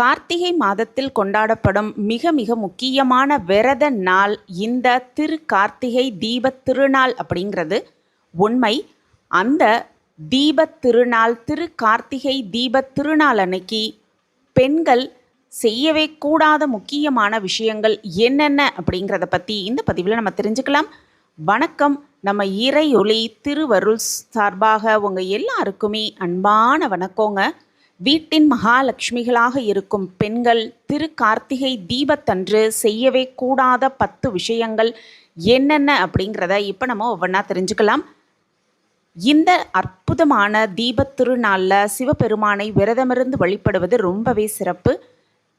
கார்த்திகை மாதத்தில் கொண்டாடப்படும் மிக மிக முக்கியமான விரத நாள் இந்த திரு கார்த்திகை தீபத் திருநாள் அப்படிங்கிறது. உண்மை. அந்த தீபத் திருநாள் திரு கார்த்திகை தீபத் திருநாள் அன்னைக்கு பெண்கள் செய்யவே கூடாத முக்கியமான விஷயங்கள் என்னென்ன அப்படிங்கிறத பற்றி இந்த பதிவில் நம்ம தெரிஞ்சுக்கலாம். வணக்கம். நம்ம இறையொளி திருவருள் சார்பாக உங்கள் எல்லாருக்குமே அன்பான வணக்கங்க. வீட்டின் மகாலட்சுமிகளாக இருக்கும் பெண்கள் திரு கார்த்திகை தீபத்தன்று செய்யவே கூடாத பத்து விஷயங்கள் என்னென்ன அப்படிங்கிறத இப்போ நம்ம ஒவ்வொன்றா தெரிஞ்சுக்கலாம். இந்த அற்புதமான தீபத் திருநாளில் சிவபெருமானை விரதமிருந்து வழிபடுவது ரொம்பவே சிறப்பு.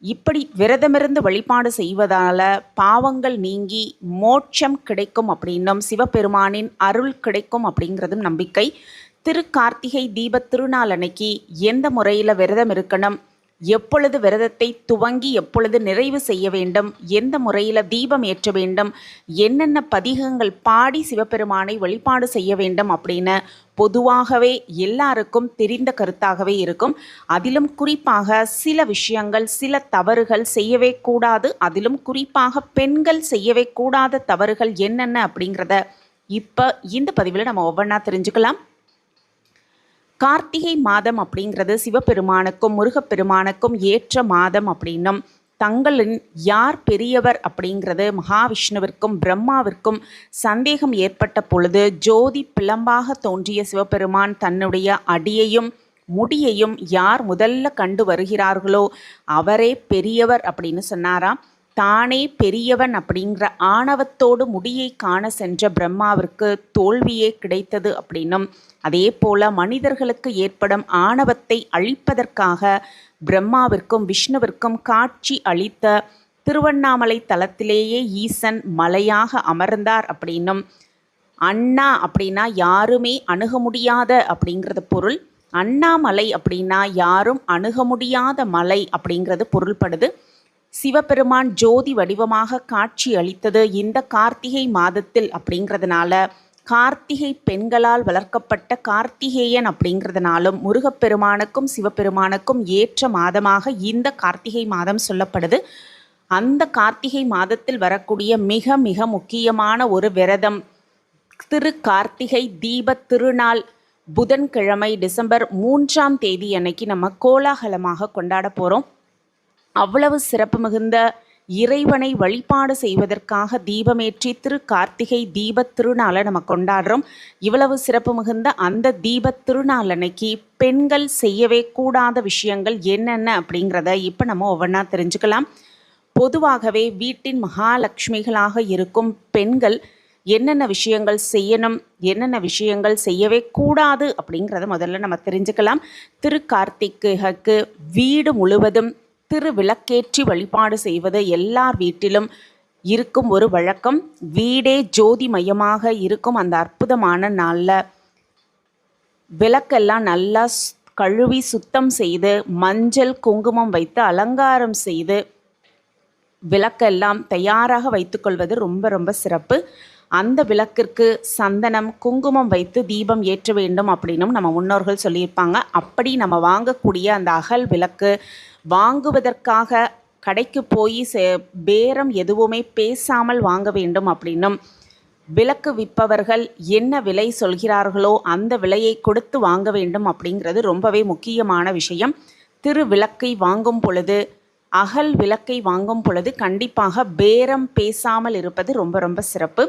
இப்படி விரதமிருந்து வழிபாடு செய்வதால பாவங்கள் நீங்கி மோட்சம் கிடைக்கும் அப்படின்னும் சிவபெருமானின் அருள் கிடைக்கும் அப்படிங்கிறதும் நம்பிக்கை. திரு கார்த்திகை தீபத் திருநாள் அன்னைக்கு எந்த முறையில் விரதம் இருக்கணும்? எப்பொழுது விரதத்தை துவங்கி எப்பொழுது நிறைவு செய்ய வேண்டும்? எந்த முறையில் தீபம் ஏற்ற வேண்டும்? என்னென்ன பதிகங்கள் பாடி சிவபெருமானை வழிபாடு செய்ய வேண்டும் அப்படின்னு பொதுவாகவே எல்லாருக்கும் தெரிந்த கருத்தாகவே இருக்கும். அதிலும் குறிப்பாக சில விஷயங்கள் சில தவறுகள் செய்யவே கூடாது. அதிலும் குறிப்பாக பெண்கள் செய்யவே கூடாத தவறுகள் என்னென்ன அப்படிங்கிறத இப்போ இந்த பதிவில் நம்ம ஒவ்வொன்றா தெரிஞ்சுக்கலாம். கார்த்திகை மாதம் அப்படிங்கிறது சிவபெருமானுக்கும் முருகப்பெருமானுக்கும் ஏற்ற மாதம் அப்படின்னும். தங்களின் யார் பெரியவர் அப்படிங்கிறது மகாவிஷ்ணுவிற்கும் பிரம்மாவிற்கும் சந்தேகம் ஏற்பட்ட பொழுது ஜோதி பிளம்பாக தோன்றிய சிவபெருமான் தன்னுடைய அடியையும் முடியையும் யார் முதல்ல கண்டு வருகிறார்களோ அவரே பெரியவர் அப்படின்னு சொன்னாராம். தானே பெரியவன் அப்படிங்கிற ஆணவத்தோடு முடியை காண சென்ற பிரம்மாவிற்கு தோல்வியே கிடைத்தது அப்படின்னும். அதே போல மனிதர்களுக்கு ஏற்படும் ஆணவத்தை அழிப்பதற்காக பிரம்மாவிற்கும் விஷ்ணுவிற்கும் காட்சி அளித்த திருவண்ணாமலை தலத்திலேயே ஈசன் மலையாக அமர்ந்தார் அப்படின்னும். அண்ணா அப்படின்னா யாருமே அணுக முடியாத அப்படிங்கிறது பொருள். அண்ணாமலை அப்படின்னா யாரும் அணுக முடியாத மலை அப்படிங்கிறது பொருள்படுது. சிவபெருமான் ஜோதி வடிவமாக காட்சி அளித்தது இந்த கார்த்திகை மாதத்தில் அப்படிங்கிறதுனால கார்த்திகை பெண்களால் வளர்க்கப்பட்ட கார்த்திகேயன் அப்படிங்கிறதுனாலும் முருகப்பெருமானுக்கும் சிவபெருமானுக்கும் ஏற்ற மாதமாக இந்த கார்த்திகை மாதம் சொல்லப்படுது. அந்த கார்த்திகை மாதத்தில் வரக்கூடிய மிக மிக முக்கியமான ஒரு விரதம் திரு கார்த்திகை தீப திருநாள் புதன்கிழமை டிசம்பர் மூன்றாம் தேதி அன்னைக்கு நம்ம கோலாகலமாக கொண்டாட போகிறோம் அவ்வளவு சிறப்பு மிகுந்த இறைவனை வழிபாடு செய்வதற்காக தீபமேற்றி திரு கார்த்திகை தீபத் திருநாளை நம்ம கொண்டாடுறோம். இவ்வளவு சிறப்பு மிகுந்த அந்த தீபத் திருநாள் அன்னைக்கு பெண்கள் செய்யவே கூடாத விஷயங்கள் என்னென்ன அப்படிங்கிறத இப்போ நம்ம ஒவ்வொன்றா தெரிஞ்சுக்கலாம். பொதுவாகவே வீட்டின் மகாலட்சுமிகளாக இருக்கும் பெண்கள் என்னென்ன விஷயங்கள் செய்யணும் என்னென்ன விஷயங்கள் செய்யவே கூடாது அப்படிங்கிறத முதல்ல நம்ம தெரிஞ்சுக்கலாம். திரு கார்த்திகைக்கு வீடு முழுவதும் திரு விளக்கேற்றி வழிபாடு செய்வது எல்லார் வீட்டிலும் இருக்கும் ஒரு வழக்கம். வீடே ஜோதி மையமாக இருக்கும் அந்த அற்புதமான நாளில். விளக்கெல்லாம் நல்லா கழுவி சுத்தம் செய்து மஞ்சள் குங்குமம் வைத்து அலங்காரம் செய்து விளக்கெல்லாம் தயாராக வைத்துக்கொள்வது ரொம்ப ரொம்ப சிறப்பு. அந்த விளக்கிற்கு சந்தனம் குங்குமம் வைத்து தீபம் ஏற்ற வேண்டும் அப்படின்னும் நம்ம முன்னோர்கள் சொல்லியிருப்பாங்க. அப்படி நம்ம வாங்கக்கூடிய அந்த அகல் விளக்கு வாங்குவதற்காக கடைக்கு போய் சே பேரம் எதுவுமே பேசாமல் வாங்க வேண்டும் அப்படின்னும் விளக்கு விற்பவர்கள் என்ன விலை சொல்கிறார்களோ அந்த விலையை கொடுத்து வாங்க வேண்டும் அப்படிங்கிறது ரொம்பவே முக்கியமான விஷயம். திரு விளக்கை வாங்கும் பொழுது அகல் விளக்கை வாங்கும் பொழுது கண்டிப்பாக பேரம் பேசாமல் இருப்பது ரொம்ப ரொம்ப சிறப்பு.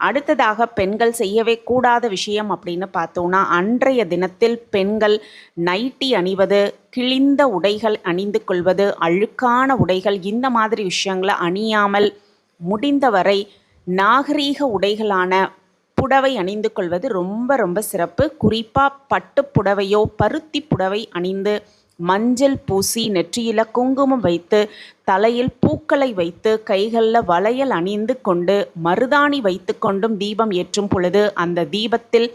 அடுத்ததாக பெண்கள் செய்யவே கூடாத விஷயம் அப்படின்னு பார்த்தோன்னா அன்றைய தினத்தில் பெண்கள் நைட்டி அணிவது கிழிந்த உடைகள் அணிந்து கொள்வது அழுக்கான உடைகள் இந்த மாதிரி விஷயங்களை அணியாமல் முடிந்தவரை நாகரீக உடைகளான புடவை அணிந்து கொள்வது ரொம்ப ரொம்ப சிறப்பு. குறிப்பாக பட்டு புடவையோ பருத்தி புடவை அணிந்து மஞ்சள் பூசி நெற்றியில் குங்குமம் வைத்து தலையில் பூக்களை வைத்து கைகளில் வளையல் அணிந்து கொண்டு மருதாணி வைத்து கொண்டும் தீபம் ஏற்றும் பொழுது அந்த தீபத்தில்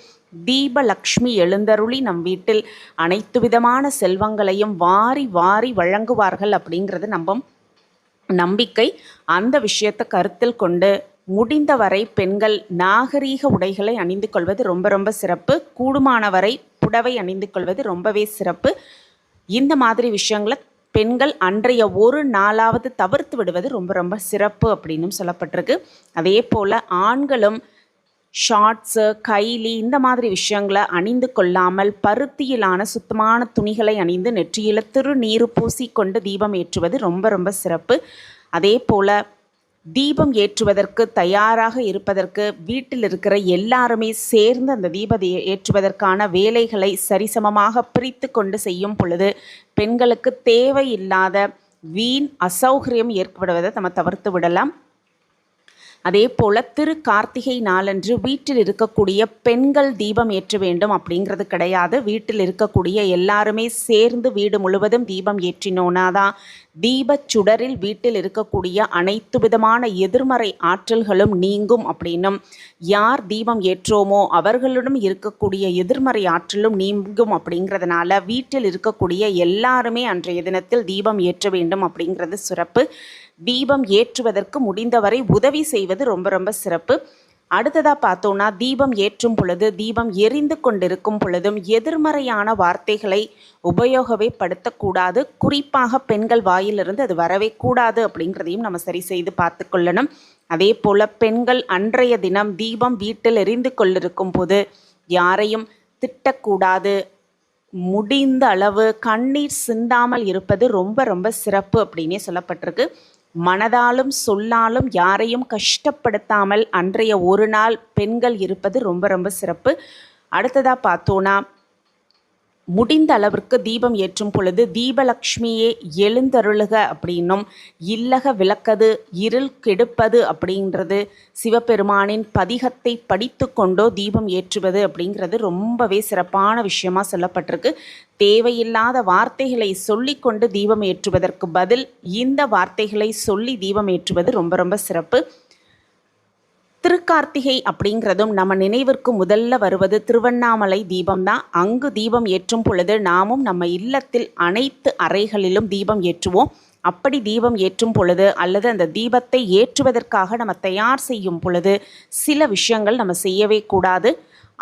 தீபலக்ஷ்மி எழுந்தருளி நம் வீட்டில் அனைத்து விதமான செல்வங்களையும் வாரி வாரி வழங்குவார்கள் அப்படிங்கிறது நம்ப நம்பிக்கை அந்த விஷயத்தை கருத்தில் கொண்டு முடிந்தவரை பெண்கள் நாகரீக உடைகளை அணிந்து கொள்வது ரொம்ப ரொம்ப சிறப்பு. கூடுமானவரை புடவை அணிந்து கொள்வது ரொம்பவே சிறப்பு. இந்த மாதிரி விஷயங்களை பெண்கள் அன்றைய ஒரு நாளாவது தவிர்த்து விடுவது ரொம்ப ரொம்ப சிறப்பு அப்படின்னும் சொல்லப்பட்டிருக்கு. அதே போல் ஆண்களும் ஷார்ட்ஸு கைலி இந்த மாதிரி விஷயங்களை அணிந்து கொள்ளாமல் பருத்தியிலான சுத்தமான துணிகளை அணிந்து நெற்றியில் திருநீர் பூசிக்கொண்டு தீபம் ஏற்றுவது ரொம்ப ரொம்ப சிறப்பு. அதே போல் தீபம் ஏற்றுவதற்கு தயாராக இருப்பதற்கு வீட்டில் இருக்கிற எல்லாருமே சேர்ந்து அந்த தீபத்தை ஏற்றுவதற்கான வேலைகளை சரிசமமாக பிரித்து கொண்டு செய்யும் பொழுது பெண்களுக்கு தேவையில்லாத வீண் அசௌகரியம் ஏற்படுவதை நம்ம தவிர்த்து விடலாம். அதே போல் திரு கார்த்திகை நாளன்று வீட்டில் இருக்கக்கூடிய பெண்கள் தீபம் ஏற்ற வேண்டும் அப்படிங்கிறது கிடையாது. வீட்டில் இருக்கக்கூடிய எல்லாருமே சேர்ந்து வீடு முழுவதும் தீபம் ஏற்றினோனா தான். தீபச் சுடரில் வீட்டில் இருக்கக்கூடிய அனைத்து விதமான எதிர்மறை ஆற்றல்களும் நீங்கும் அப்படின்னும். யார் தீபம் ஏற்றோமோ அவர்களிடம் இருக்கக்கூடிய எதிர்மறை ஆற்றலும் நீங்கும் அப்படிங்கிறதுனால வீட்டில் இருக்கக்கூடிய எல்லாருமே அன்றைய தினத்தில் தீபம் ஏற்ற வேண்டும் அப்படிங்கிறது சிறப்பு. தீபம் ஏற்றுவதற்கு முடிந்தவரை உதவி செய்வது ரொம்ப ரொம்ப சிறப்பு. அடுத்ததாக பார்த்தோன்னா தீபம் ஏற்றும் பொழுது தீபம் எரிந்து கொண்டிருக்கும் பொழுதும் எதிர்மறையான வார்த்தைகளை உபயோகவே படுத்தக்கூடாது. குறிப்பாக பெண்கள் வாயிலிருந்து அது வரவே கூடாது அப்படிங்கிறதையும் நம்ம சரி செய்து பார்த்து கொள்ளணும். அதே போல் பெண்கள் அன்றைய தினம் தீபம் வீட்டில் எரிந்து கொண்டிருக்கும் போது யாரையும் திட்டக்கூடாது. முடிந்த அளவு கண்ணீர் சிந்தாமல் இருப்பது ரொம்ப ரொம்ப சிறப்பு அப்படின்னே சொல்லப்பட்டிருக்கு. மனதாலும் சொல்லாலும் யாரையும் கஷ்டப்படுத்தாமல் அன்றைய ஒரு நாள் பெண்கள் இருப்பது ரொம்ப ரொம்ப சிறப்பு. அடுத்ததாக பார்த்தோன்னா முடிந்த அளவிற்கு தீபம் ஏற்றும் பொழுது தீபலக்ஷ்மியே எழுந்தருளுக அப்படின்னும் இல்லக விளக்கது இருள் கெடுப்பது அப்படின்றது சிவபெருமானின் பதிகத்தை படித்து கொண்டோ தீபம் ஏற்றுவது அப்படிங்கிறது ரொம்பவே சிறப்பான விஷயமாக சொல்லப்பட்டிருக்கு. தேவையில்லாத வார்த்தைகளை சொல்லிக்கொண்டு தீபம் ஏற்றுவதற்கு பதில் இந்த வார்த்தைகளை சொல்லி தீபம் ஏற்றுவது ரொம்ப ரொம்ப சிறப்பு. திருக்கார்த்திகை அப்படிங்கிறதும் நம்ம நினைவிற்கு முதல்ல வருவது திருவண்ணாமலை தீபம் தான். அங்கு தீபம் ஏற்றும் பொழுது நாமும் நம்ம இல்லத்தில் அனைத்து அறைகளிலும் தீபம் ஏற்றுவோம். அப்படி தீபம் ஏற்றும் பொழுது அல்லது அந்த தீபத்தை ஏற்றுவதற்காக நம்ம தயார் செய்யும் பொழுது சில விஷயங்கள் நம்ம செய்யவே கூடாது.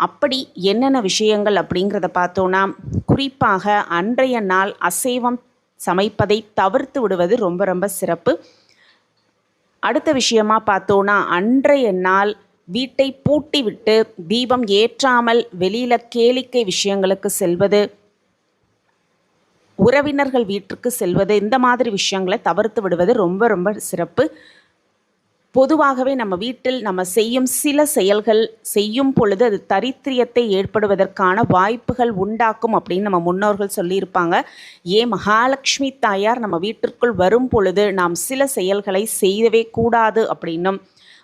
அப்படி என்னென்ன விஷயங்கள் அப்படிங்கிறத பார்த்தோன்னா குறிப்பாக அன்றைய நாள் அசைவம் சமைப்பதை தவிர்த்து விடுவது ரொம்ப ரொம்ப சிறப்பு. அடுத்த விஷயமா பார்த்தோன்னா அன்றைய நாள் வீட்டை பூட்டி விட்டு தீபம் ஏற்றாமல் வெளியில் கேளிக்கை விஷயங்களுக்கு செல்வது உறவினர்கள் வீட்டிற்கு செல்வது இந்த மாதிரி விஷயங்களை தவிர்த்து விடுவது ரொம்ப ரொம்ப சிறப்பு. பொதுவாகவே நம்ம வீட்டில் நம்ம செய்யும் சில செயல்கள் செய்யும் பொழுது அது தரித்திரியத்தை ஏற்படுவதற்கான வாய்ப்புகள் உண்டாக்கும் அப்படின்னு நம்ம முன்னோர்கள் சொல்லியிருப்பாங்க. ஏன் மகாலட்சுமி தாயார் நம்ம வீட்டிற்குள் வரும் பொழுது நாம் சில செயல்களை செய்யவே கூடாது அப்படின்னும்.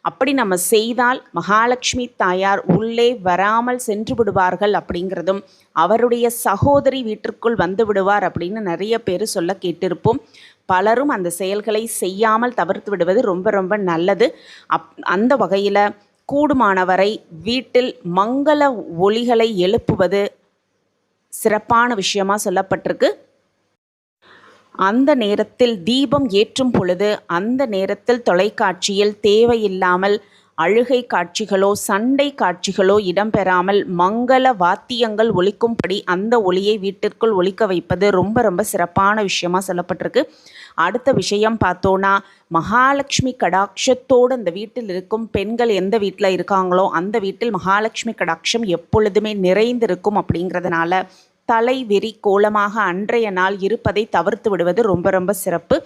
அப்படி நம்ம செய்தால் மகாலட்சுமி தாயார் உள்ளே வராமல் சென்று விடுவார்கள் அப்படிங்கிறதும் அவருடைய சகோதரி வீட்டிற்குள் வந்து விடுவார் அப்படின்னு நிறைய பேர் சொல்ல கேட்டிருப்போம். பலரும் அந்த செயல்களை செய்யாமல் தவிர்த்து விடுவது ரொம்ப ரொம்ப நல்லது. அப் அந்த வகையில் கூடுமானவரை வீட்டில் மங்கள ஒளிகளை எழுப்புவது சிறப்பான விஷயமா சொல்லப்பட்டிருக்கு. அந்த நேரத்தில் தீபம் ஏற்றும் பொழுது அந்த நேரத்தில் தொலைக்காட்சியில் தேவையில்லாமல் அழுகை காட்சிகளோ சண்டை காட்சிகளோ இடம்பெறாமல் மங்கள வாத்தியங்கள் ஒழிக்கும்படி அந்த ஒளியை வீட்டிற்குள் ஒழிக்க வைப்பது ரொம்ப ரொம்ப சிறப்பான விஷயமா சொல்லப்பட்டிருக்கு. அடுத்த விஷயம் பார்த்தோன்னா மகாலட்சுமி கடாட்சத்தோடு அந்த வீட்டில் இருக்கும் பெண்கள் எந்த வீட்டில் இருக்காங்களோ அந்த வீட்டில் மகாலட்சுமி கடாட்சம் எப்பொழுதுமே நிறைந்திருக்கும் அப்படிங்கிறதுனால தலை வெறி கோலமாக அன்றைய நாள் இருப்பதை தவிர்த்து விடுவது ரொம்ப ரொம்ப சிறப்பு.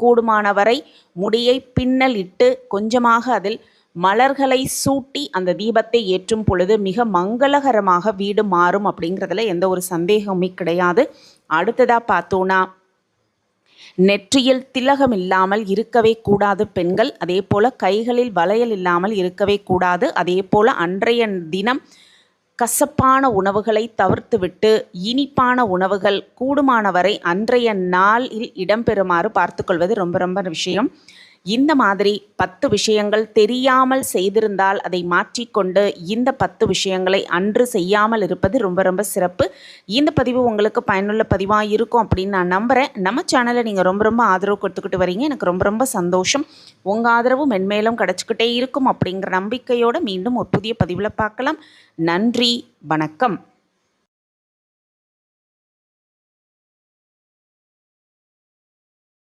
கூடுமானவரை முடியை பின்னல் இட்டு கொஞ்சமாக அதில் மலர்களை சூட்டி அந்த தீபத்தை ஏற்றும் பொழுது மிக மங்களகரமாக வீடு மாறும் அப்படிங்கிறதுல எந்த ஒரு சந்தேகமே கிடையாது. அடுத்ததாக பார்த்தோன்னா நெற்றியில் திலகம் இல்லாமல் இருக்கவே கூடாது பெண்கள். அதே போல் கைகளில் வளையல் இல்லாமல் இருக்கவே கூடாது. அதே போல் அன்றைய தினம் கசப்பான உணவுகளை தவிர்த்துவிட்டு இனிப்பான உணவுகள் கூடுமானவரை அன்றைய நாளில் இடம்பெறுமாறு பார்த்துக்கொள்வது ரொம்ப ரொம்ப விஷயம். இந்த மாதிரி பத்து விஷயங்கள் தெரியாமல் செய்திருந்தால் அதை மாற்றிக்கொண்டு இந்த பத்து விஷயங்களை அன்று செய்யாமல் இருப்பது ரொம்ப ரொம்ப சிறப்பு. இந்த பதிவு உங்களுக்கு பயனுள்ள பதிவாக இருக்கும் அப்படின்னு நான் நம்புகிறேன் நம்ம சேனலை நீங்கள் ரொம்ப ரொம்ப ஆதரவு கொடுத்துக்கிட்டு வரீங்க. எனக்கு ரொம்ப ரொம்ப சந்தோஷம். உங்கள் ஆதரவு மென்மேலும் கிடச்சிக்கிட்டே இருக்கும் அப்படிங்கிற நம்பிக்கையோடு மீண்டும் ஒரு புதிய பதிவில் பார்க்கலாம். நன்றி வணக்கம்.